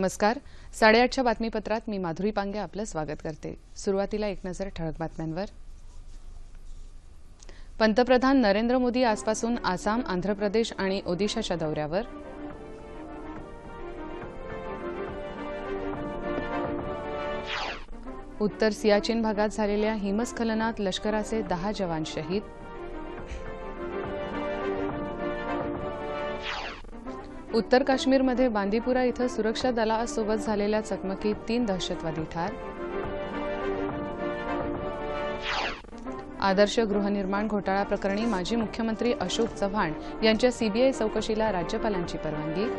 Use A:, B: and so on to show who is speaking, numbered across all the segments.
A: नमस्कार. साडेआठच्या बातमीपत्रात मी माधुरी पांगे आपलं स्वागत करते. सुरुवातीला एक नजर ठळक बातम्यांवर. पंतप्रधान नरेंद्र मोदी आजपासून आसाम आंध्र प्रदेश आणि ओदिशाच्या दौऱ्यावर. उत्तर सियाचीन भागात झालेल्या हिमस्खलनात लष्कराचे दहा जवान शहीद. उत्तर काश्मीरमध्ये बांदीपुरा इथं सुरक्षा दलासोबत झालेल्या चकमकीत तीन दहशतवादी ठार. आदर्श गृहनिर्माण घोटाळा प्रकरणी माजी मुख्यमंत्री अशोक चव्हाण यांच्या सीबीआय चौकशीला राज्यपालांची परवानगी.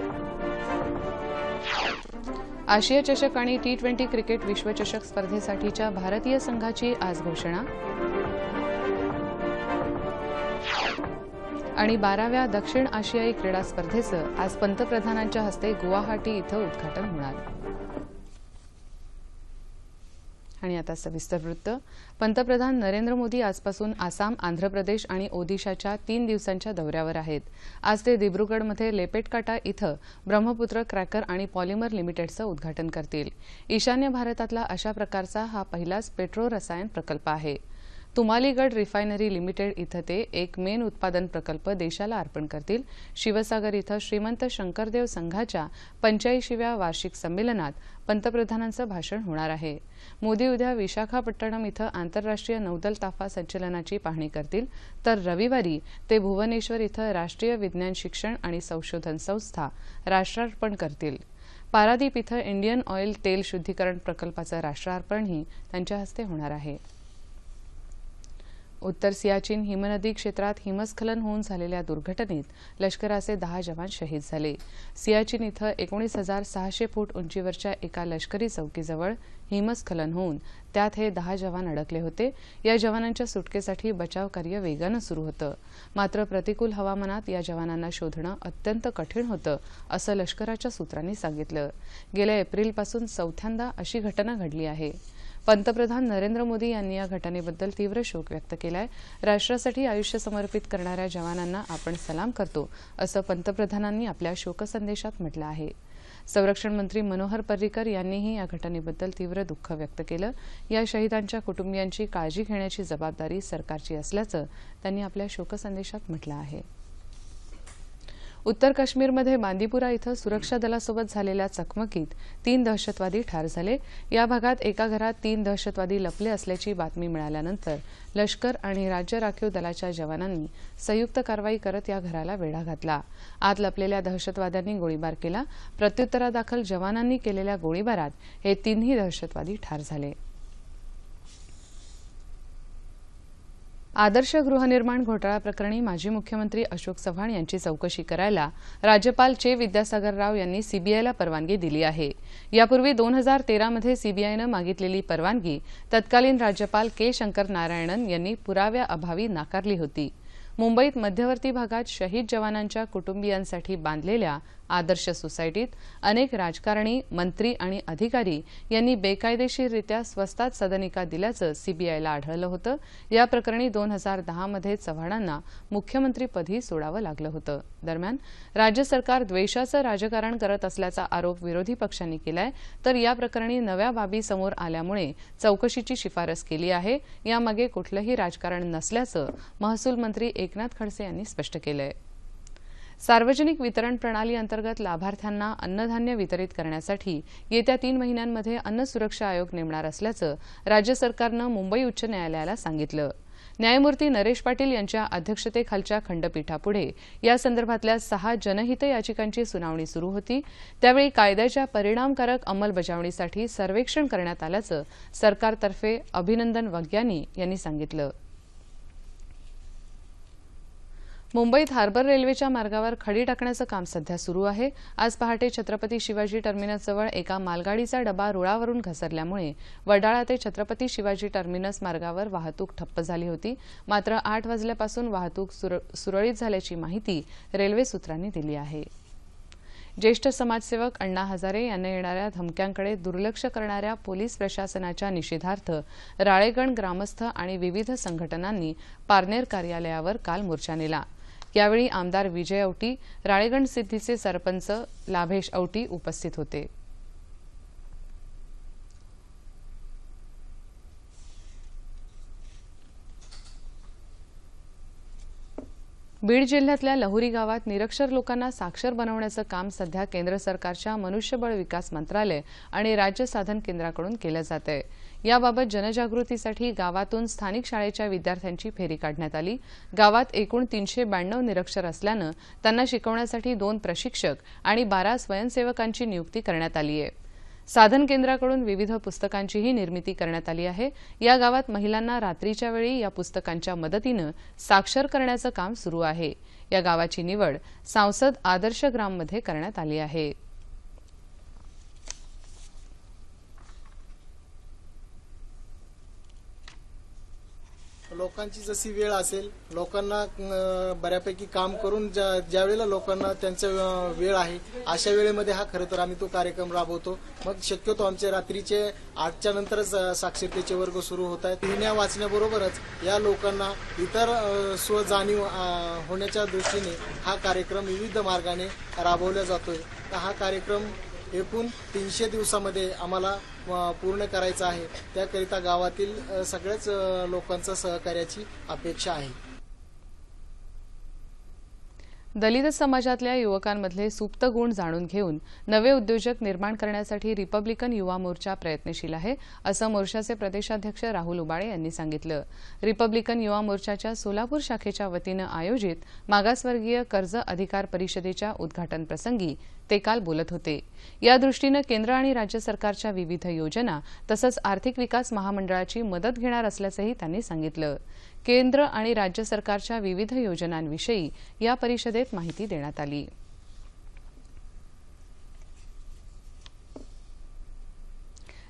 A: आशिया चषक आणि टी ट्वेंटी क्रिकेट विश्वचषक स्पर्धेसाठीच्या भारतीय संघाची आज घोषणा. आणि बाराव्या दक्षिण आशियाई क्रीडा स्पर्धेचं आज पंतप्रधानांच्या हस्ते गुवाहाटी इथं उद्घाटन होणार. आणि आता सविस्तर वृत्त. पंतप्रधान नरेंद्र मोदी आजपासून आसाम आंध्र प्रदेश आणि ओदिशाच्या तीन दिवसांच्या दौऱ्यावर आहेत. आज ते दिब्रुगडमध्ये लेपेटकाटा इथं ब्रह्मपुत्र क्रॅकर आणि पॉलिमर लिमिटेडचं उद्घाटन करतील. ईशान्य भारतातला अशा प्रकारचा हा पहिलाच पेट्रो रसायन प्रकल्प आहे. तुमालीगड रिफायनरी लिमिटेड इथं ते एक मेन उत्पादन प्रकल्प देशाला अर्पण करतील. शिवसागर इथं श्रीमंत शंकरदेव संघाच्या पंच्याऐंशीव्या वार्षिक संमेलनात पंतप्रधानांचं भाषण होणार आहे. मोदी उद्या विशाखापट्टणम इथं आंतरराष्ट्रीय नौदल ताफा संचलनाची पाहणी करतील. तर रविवारी ते भुवनेश्वर इथं राष्ट्रीय विज्ञान शिक्षण आणि संशोधन संस्था राष्ट्रार्पण करतील. पारादीप इथं इंडियन ऑइल तेल शुद्धीकरण प्रकल्पाचं राष्ट्रार्पणही त्यांच्या हस्ते होणार आहे. उत्तर सियाचीन हिमनदी क्षेत्रात हिमस्खलन होऊन झालेल्या दुर्घटनेत लष्कराचे दहा जवान शहीद झाले. सियाचीन इथं एकोणीस हजार सहाशे फूट उंचीवरच्या एका लष्करी चौकीजवळ हिमस्खलन होऊन त्यात हे दहा जवान अडकले होते. या जवानांच्या सुटकेसाठी बचाव कार्य वेगानं सुरू होतं. मात्र प्रतिकूल हवामानात या जवानांना शोधणं अत्यंत कठीण होतं असं लष्कराच्या सूत्रांनी सांगितलं. गेल्या एप्रिलपासून चौथ्यांदा अशी घटना घडली आहे. पंतप्रधान नरेंद्र मोदी यांनी या घटनेबद्दल तीव्र शोक व्यक्त केलाय. राष्ट्रासाठी आयुष्य समर्पित करणाऱ्या जवानांना आपण सलाम करतो असं पंतप्रधानांनी आपल्या शोकसंदेशात म्हटलं आहे. संरक्षण मंत्री मनोहर पर्रिकर यांनीही या घटनेबद्दल तीव्र दुःख व्यक्त केलं. या शहीदांच्या कुटुंबियांची काळजी घेण्याची जबाबदारी सरकारची असल्याचं त्यांनी आपल्या शोकसंदेशात म्हटलं आहे. उत्तर काश्मीरमध्ये बांदीपुरा इथं सुरक्षा दलासोबत झालेल्या चकमकीत तीन दहशतवादी ठार झाले. या भागात एका घरात तीन दहशतवादी लपले असल्याची बातमी मिळाल्यानंतर लष्कर आणि राज्य राखीव दलाच्या जवानांनी संयुक्त कारवाई करत या घराला वेढा घातला. आत लपलेल्या दहशतवाद्यांनी गोळीबार केला. प्रत्युत्तरादाखल जवानांनी केलेल्या गोळीबारात हे तीनही दहशतवादी ठार झाले. आदर्श गृहनिर्माण घोटाळा प्रकरणी माजी मुख्यमंत्री अशोक चव्हाण यांची चौकशी करायला राज्यपाल चे विद्यासागर राव यांनी सीबीआयला परवानगी दिली आहे. यापूर्वी दोन हजार तेरामध्ये सीबीआयनं मागितलेली परवानगी तत्कालीन राज्यपाल के शंकर नारायणन यांनी पुराव्याअभावी नाकारली होती. मुंबईत मध्यवर्ती भागात शहीद जवानांच्या कुटुंबियांसाठी बांधलेल्या आदर्श सोसायटीत अनेक राजकारणी मंत्री आणि अधिकारी यांनी बेकायदेशीररित्या स्वस्तात सदनिका दिल्याचं सीबीआयला आढळलं होतं. या प्रकरणी दोन हजार दहामध्ये चव्हाणांना मुख्यमंत्रीपदही सोडावं लागलं होतं. दरम्यान राज्य सरकार द्वेषाचं राजकारण करत असल्याचा आरोप विरोधी पक्षांनी केलाय तर या प्रकरणी नव्या बाबी समोर आल्यामुळे चौकशीची शिफारस केली आहे. यामागे कुठलंही राजकारण नसल्याचं महसूल मंत्री एकनाथ खडसे यांनी स्पष्ट केलं आहे सार्वजनिक वितरण प्रणाली अंतर्गत लाभार्थ्यांना अन्नधान्य वितरित करण्यासाठी येत्या तीन महिन्यांमध्ये अन्न सुरक्षा आयोग नेमणार असल्याचं राज्य सरकारनं मुंबई उच्च न्यायालयाला सांगितलं. न्यायमूर्ती नरेश पाटील यांच्या अध्यक्षतेखालच्या खंडपीठापुढे या संदर्भातल्या सहा जनहित याचिकांची सुनावणी सुरू होती. त्यावेळी कायद्याच्या परिणामकारक अंमलबजावणीसाठी सर्वेक्षण करण्यात आल्याचं सरकारतर्फे अभिनंदन वग्यानी यांनी सांगितलं. मुंबईत हार्बर रेल्वेच्या मार्गावर खडी टाकण्याचं काम सध्या सुरू आहे. आज पहाटे छत्रपती शिवाजी टर्मिनसजवळ एका मालगाडीचा डबा रुळावरून घसरल्यामुळे वडाळा ते छत्रपती शिवाजी टर्मिनस मार्गावर वाहतूक ठप्प झाली होती. मात्र आठ वाजल्यापासून वाहतूक सुरळीत झाल्याची माहिती रेल्वे सूत्रांनी दिली आहे. ज्येष्ठ समाजसेवक अण्णा हजारे यांना येणाऱ्या धमक्यांकडे दुर्लक्ष करणाऱ्या पोलीस प्रशासनाच्या निषेधार्थ राळेगण ग्रामस्थ आणि विविध संघटनांनी पारनेर कार्यालयावर काल मोर्चा नेला. यावेळी आमदार विजय औटी राळेगण सिद्धीचे सरपंच लाभेश औटी उपस्थित होते. बीड जिल्ह्यातल्या लहुरी गावात निरक्षर लोकांना साक्षर बनवण्याचं काम सध्या केंद्र सरकारच्या मनुष्यबळ विकास मंत्रालय आणि राज्य साधन केंद्राकडून केलं जात आहे याबाबत जनजागृतीसाठी गावातून स्थानिक शाळेच्या विद्यार्थ्यांची फेरी काढण्यात आली. गावात एकूण तीनशे ब्याण्णव निरक्षर असल्यानं त्यांना शिकवण्यासाठी दोन प्रशिक्षक आणि बारा स्वयंसेवकांची नियुक्ती करण्यात आली आहे. साधन केंद्राकडून विविध पुस्तकांचीही निर्मिती करण्यात आली आहे. या गावात महिलांना रात्रीच्या वेळी या पुस्तकांच्या मदतीनं साक्षर करण्याचं काम सुरू आहे. या गावाची निवड सांसद आदर्श ग्राममध्ये करण्यात आली आहे.
B: लोकांची जशी वेळ असेल लोकांना बऱ्यापैकी काम करून ज्या वेळेला लोकांना त्यांचा वेळ आहे अशा वेळेमध्ये हा खरं तर आम्ही तो कार्यक्रम राबवतो. मग शक्यतो आमचे रात्रीचे आठच्या नंतरच साक्षरतेचे वर्ग सुरू होत आहेत. लिहिण्या वाचण्याबरोबरच या लोकांना इतर स्वजाणीव होण्याच्या दृष्टीने हा कार्यक्रम विविध मार्गाने राबवला जातोय. तर हा कार्यक्रम एकूण तीनशे दिवसामध्ये आम्हाला पूर्ण करायचं आहे. त्याकरिता गावातील सगळ्याच लोकांचा सहकार्याची अपेक्षा आहे.
A: दलित समाजातल्या युवकांमधले सुप्त गुण जाणून घेऊन नवे उद्योजक निर्माण करण्यासाठी रिपब्लिकन युवा मोर्चा प्रयत्नशील आहे असं मोर्चाचे प्रदेशाध्यक्ष राहुल उबाळे यांनी सांगितलं. रिपब्लिकन युवा मोर्चाच्या सोलापूर शाखेच्या वतीनं आयोजित मागासवर्गीय कर्ज अधिकार परिषदेच्या उद्घाटन प्रसंगी ते काल बोलत होते. या दृष्टीनं केंद्र आणि राज्य सरकारच्या विविध योजना तसंच आर्थिक विकास महामंडळाची मदत घेणार असल्याचंही त्यांनी सांगितलं. केंद्र आणि राज्य सरकारच्या विविध योजनांविषयी या परिषदेत माहिती देण्यात आली.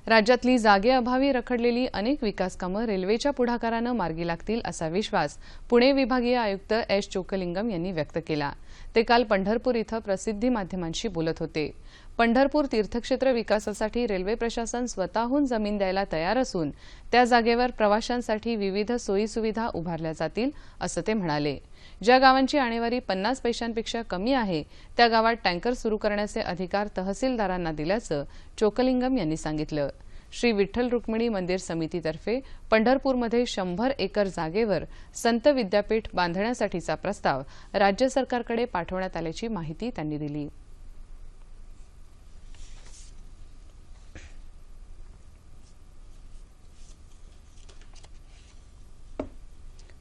A: राज्यातली जागेअभावी रखडलेली अनेक विकासकामं रेल्वेच्या पुढाकारानं मार्गी लागतील असा विश्वास पुणे विभागीय आयुक्त एस चोकलिंगम यांनी व्यक्त केला. ते काल पंढरपूर इथं प्रसिद्धी माध्यमांशी बोलत होते. पंढरपूर तीर्थक्षेत्र विकासासाठी रेल्वे प्रशासन स्वतःहून जमीन द्यायला तयार असून त्या जागेवर प्रवाशांसाठी विविध सोयीसुविधा उभारल्या जातील असं ते म्हणाले. ज्या गावांची आणेवारी पन्नास पैशांपेक्षा कमी आहे त्या गावात टँकर सुरू करण्याचे अधिकार तहसीलदारांना दिल्याचं चोकलिंगम यांनी सांगितलं. श्री विठ्ठल रुक्मिणी मंदिर समितीतर्फे पंढरपूरमध्ये शंभर एकर जागेवर संत विद्यापीठ बांधण्यासाठीचा प्रस्ताव राज्य सरकारकडे पाठवण्यात आल्याची माहिती त्यांनी दिली.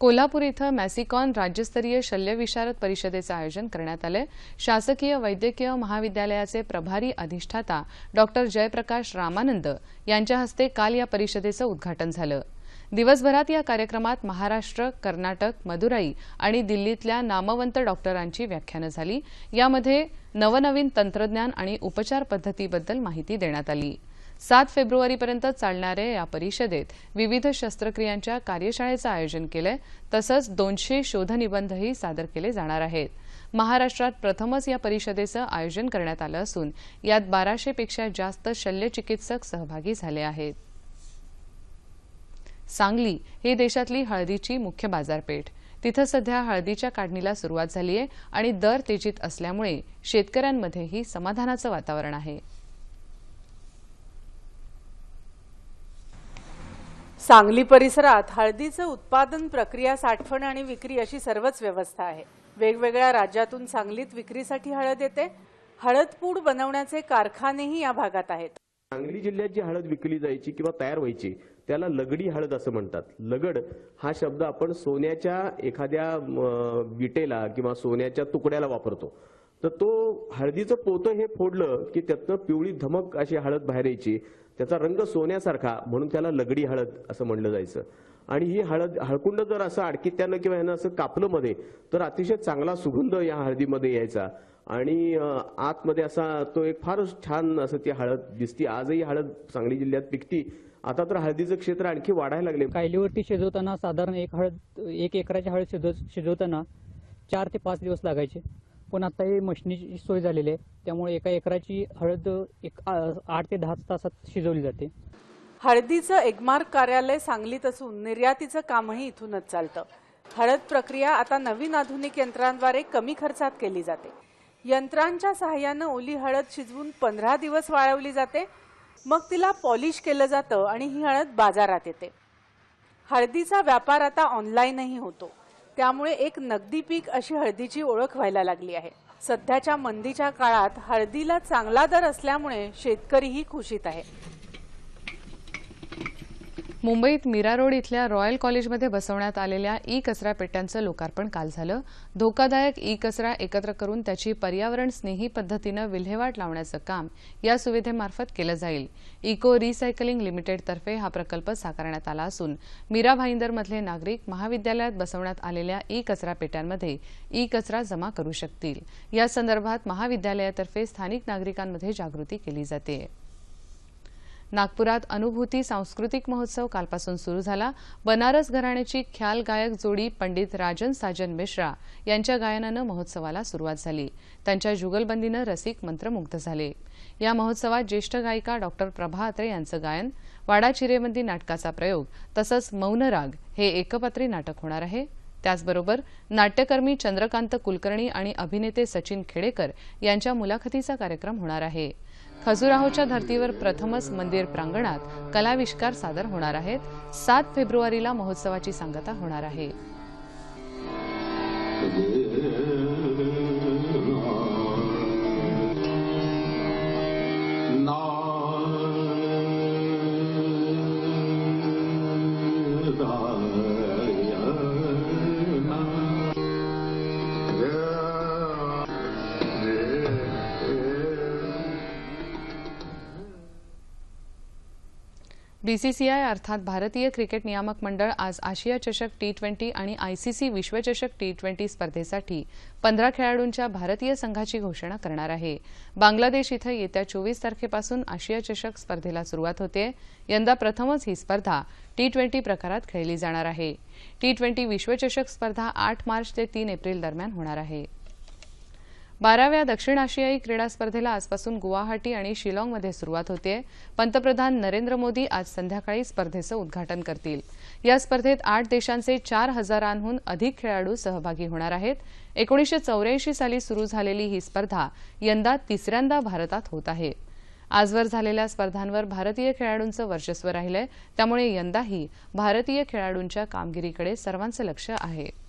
A: कोल्हापूर इथं मॅसिकॉन राज्यस्तरीय शल्यविशारद परिषदेचं आयोजन करण्यात आलंय. शासकीय वैद्यकीय महाविद्यालयाचे प्रभारी अधिष्ठाता डॉक्टर जयप्रकाश रामानंद यांच्या हस्ते काल या परिषदेचं उद्घाटन झालं. दिवसभरात या कार्यक्रमात महाराष्ट्र कर्नाटक मदुराई आणि दिल्लीतल्या नामवंत डॉक्टरांची व्याख्यानं झाली. यामध्ये नवनवीन तंत्रज्ञान आणि उपचार पद्धतीबद्दल माहिती देण्यात आली. सात फेब्रुवारीपर्यंत चालणाऱ्या या परिषदेत विविध शस्त्रक्रियांच्या कार्यशाळेचं आयोजन केलंय. तसंच दोनशे शोधनिबंधही सादर केले जाणार आहेत. महाराष्ट्रात प्रथमच या परिषदेचं आयोजन करण्यात आलं असून यात बाराशेपेक्षा जास्त शल्यचिकित्सक सहभागी झाले आहेत. सांगली ही देशातली हळदीची मुख्य बाजारपेठ. तिथं सध्या हळदीच्या काढणीला सुरुवात झाली आहे आणि दर तेजीत असल्यामुळे शेतकऱ्यांमध्येही समाधानाचं वातावरण आहे.
C: सांगली परिसरात हळदीचं उत्पादन प्रक्रिया साठवण आणि विक्री अशी सर्वच व्यवस्था आहे. वेगवेगळ्या राज्यातून सांगलीत विक्रीसाठी हळद येते. हळद पूड बनवण्याचे कारखानेही या भागात आहेत.
D: सांगली जिल्ह्यात जी हळद विकली जायची किंवा तयार व्हायची त्याला लगडी हळद असं म्हणतात. लगड हा शब्द आपण सोन्याच्या एखाद्या विटेला किंवा सोन्याच्या तुकड्याला वापरतो. तर तो हळदीचं पोतं हे फोडलं की त्यातनं पिवळी धमक अशी हळद बाहेर यायची. त्याचा रंग सोन्यासारखा म्हणून त्याला लगडी हळद असं म्हणलं जायचं. आणि ही हळद हळकुंड जर असं अडकित्यानं किंवा ह्यानं असं कापलं मध्ये तर अतिशय चांगला सुगंध या हळदीमध्ये यायचा. आणि आतमध्ये असा तो एक फारच छान असं ती हळद दिसती. आजही हळद सांगली जिल्ह्यात पिकती. आता तर हळदीचं क्षेत्र आणखी वाढायला लागले.
E: कायलीवरती शिजवताना साधारण एक हळद एक एकराची हळद शिजव शिजवताना चार ते पाच दिवस लागायचे. पण आता हे मशिनीची सोय झालेली आहे. त्यामुळे एका एकराची हळद एक आठ ते दहा तासात शिजवली जाते.
C: हळदीचं एगमार्क कार्यालय सांगलीत असून निर्यातीचं कामही इथूनच चालतं. हळद प्रक्रिया आता नवीन आधुनिक यंत्रांद्वारे कमी खर्चात केली जाते. यंत्रांच्या सहाय्यानं ओली हळद शिजवून पंधरा दिवस वाळवली जाते. मग तिला पॉलिश केलं जातं आणि ही हळद बाजारात येते. हळदीचा व्यापार आता ऑनलाईनही होतो. त्यामुळे एक नगदी पीक अशी हळदीची ओळख व्हायला लागली आहे. सध्याच्या मंदीच्या काळात हळदीला चांगला दर असल्यामुळे शेतकरीही खुशीत आहे.
A: मुंबईत मीरा रोड इथल्या रॉयल कॉलेजमध्ये बसवण्यात आलेल्या ई कचरा पेट्यांचं लोकार्पण काल झालं. धोकादायक ई कचरा एकत्र करून त्याची पर्यावरण स्नेही पद्धतीनं विल्हेवाट लावण्याचं काम या सुविधेमार्फत केलं जाईल. इको रिसायकलिंग लिमिटेडतर्फे हा प्रकल्प साकारण्यात आला असून मीरा भाईंदरमधले नागरिक महाविद्यालयात बसवण्यात आलेल्या ई कचरा पेट्यांमध्ये ई कचरा जमा करू शकतील. या संदर्भात महाविद्यालयातर्फे स्थानिक नागरिकांमध्ये जागृती केली जाते. नागपुरात अनुभूती सांस्कृतिक महोत्सव कालपासून सुरू झाला. बनारस घराण्याची ख्याल गायक जोडी पंडित राजन साजन मिश्रा यांच्या गायनानं महोत्सवाला सुरुवात झाली. त्यांच्या जुगलबंदीनं रसिक मंत्रमुग्ध झाले. या महोत्सवात ज्येष्ठ गायिका डॉक्टर प्रभा अत्रे यांचं गायन वाडा चिरेबंदी नाटकाचा प्रयोग तसंच मौनराग हे एकपात्री नाटक होणार आहे. त्याचबरोबर नाट्यकर्मी चंद्रकांत कुलकर्णी आणि अभिनेते सचिन खेडेकर यांच्या मुलाखतीचा कार्यक्रम होणार आहे. खजुराहोच्या धर्तीवर प्रथमच मंदिर प्रांगणात कलाविष्कार सादर होणार आहेत. सात फेब्रुवारीला महोत्सवाची सांगता होणार आहे. बीसीसीआय अर्थात भारतीय क्रिकेट नियामक मंडळ आज आशिया चषक टी ट्वेंटी आणि आयसीसी विश्वचषक टी ट्वेंटी स्पर्धेसाठी पंधरा खेळाडूंच्या भारतीय संघाची घोषणा करणार आहे. बांगलादेश इथं येत्या चोवीस तारखेपासून आशिया चषक स्पर्धेला सुरुवात होते. यंदा प्रथमच ही स्पर्धा टी ट्वेंटी प्रकारात खेळली जाणार आहे. टी ट्वेंटी विश्वचषक स्पर्धा आठ मार्च ते तीन एप्रिल दरम्यान होणार आहे. बाराव्या दक्षिण आशियाई क्रीडा स्पर्धेला आजपासून गुवाहाटी आणि शिलाँगमध्ये सुरुवात होते पंतप्रधान नरेंद्र मोदी आज संध्याकाळी स्पर्धेचं उद्घाटन करतील. या स्पर्धेत आठ देशांचे चार हजारांहून अधिक खेळाडू सहभागी होणार आहेत. एकोणीसशे चौऱ्याऐंशी साली सुरू झालेली ही स्पर्धा यंदा तिसऱ्यांदा भारतात होत आहे. आजवर झालेल्या स्पर्धांवर भारतीय खेळाडूंचं वर्चस्व राहिलंय. त्यामुळे यंदाही भारतीय खेळाडूंच्या कामगिरीकडे सर्वांचं लक्ष आहे.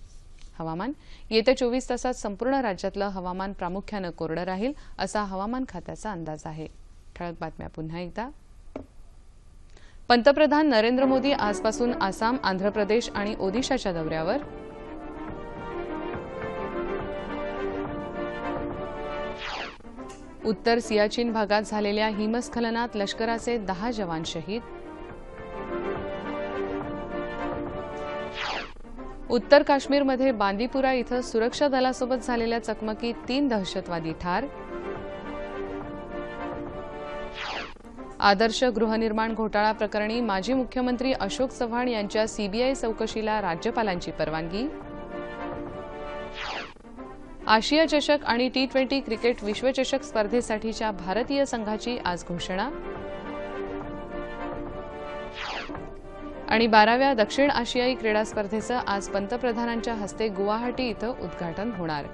A: हवामान. येत्या चोवीस तासात संपूर्ण राज्यातलं हवामान प्रामुख्यानं कोरडं राहील असा हवामान खात्याचा अंदाज आहे. ठळक बातम्या पुन्हा एकदा. पंतप्रधान नरेंद्र मोदी आजपासून आसाम आंध्र प्रदेश आणि ओदिशाच्या दौऱ्यावर. उत्तर सियाचीन भागात झालेल्या हिमस्खलनात लष्कराचे दहा जवान शहीद. उत्तर काश्मीरमध्ये बांदीपुरा इथं सुरक्षा दलासोबत झालेल्या चकमकीत तीन दहशतवादी ठार. आदर्श गृहनिर्माण घोटाळा प्रकरणी माजी मुख्यमंत्री अशोक चव्हाण यांच्या सीबीआय चौकशीला राज्यपालांची परवानगी. आशिया चषक आणि टी ट्वेंटी क्रिकेट विश्वचषक स्पर्धेसाठीच्या भारतीय संघाची आज घोषणा. आणि बाराव्या दक्षिण आशियाई क्रीडा स्पर्धेचं आज पंतप्रधानांच्या हस्ते गुवाहाटी इथं उद्घाटन होणार.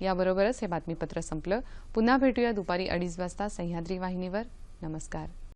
A: याबरोबरच हे बातमीपत्र संपलं. पुन्हा भेटूया दुपारी अडीच वाजता सह्याद्री वाहिनीवर. नमस्कार.